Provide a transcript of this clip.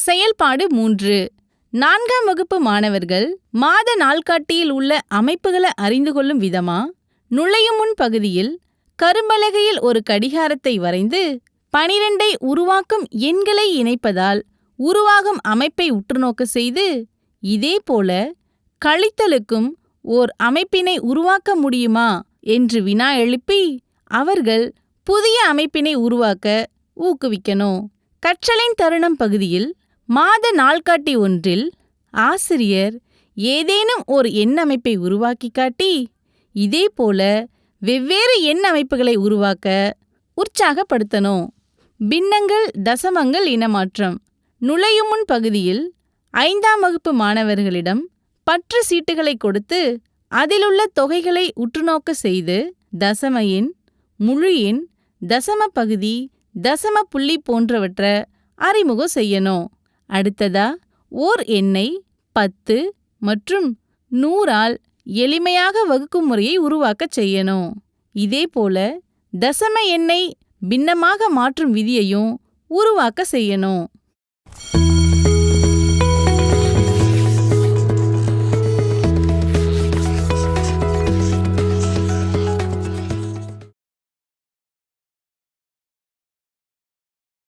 செயல்பாடு மூன்று. நான்காம் வகுப்பு மாணவர்கள் மாத நாள்காட்டியில் உள்ள அமைப்புகளை அறிந்து கொள்ளும் விதமா? நுழையும் முன் பகுதியில் கரும்பலகையில் ஒரு கடிகாரத்தை வரைந்து பனிரெண்டை உருவாக்கும் எண்களை இணைப்பதால் உருவாகும் அமைப்பை உற்றுநோக்க செய்து இதேபோல கழித்தலுக்கும் ஓர் அமைப்பினை உருவாக்க முடியுமா? என்று வினா எழுப்பி அவர்கள் புதிய அமைப்பினை உருவாக்க ஊக்குவிக்கணும். கற்றலின் தருணம் பகுதியில் மாத நாள்காட்டி ஒன்றில் ஆசிரியர் ஏதேனும் ஓர் எண் அமைப்பை உருவாக்கி காட்டி இதேபோல வெவ்வேறு எண் அமைப்புகளை உருவாக்க உற்சாகப்படுத்தணும். பின்னங்கள் தசமங்கள் இனமாற்றம் நுழையும் முன் பகுதியில் ஐந்தாம் வகுப்பு மாணவர்களிடம் பற்று சீட்டுகளை கொடுத்து அதிலுள்ள தொகைகளை உற்றுநோக்க செய்து தசம எண் முழு எண் தசம பகுதி தசம புள்ளி போன்றவற்றை அறிமுகம் செய்யணும். அடுத்ததா ஓர் எண்ணை பத்து மற்றும் நூறால் எளிமையாக வகுக்கும் முறையை உருவாக்கச் செய்யணும். இதேபோல தசம எண்ணை பின்னமாக மாற்றும் விதியையும் உருவாக்க செய்யணும்.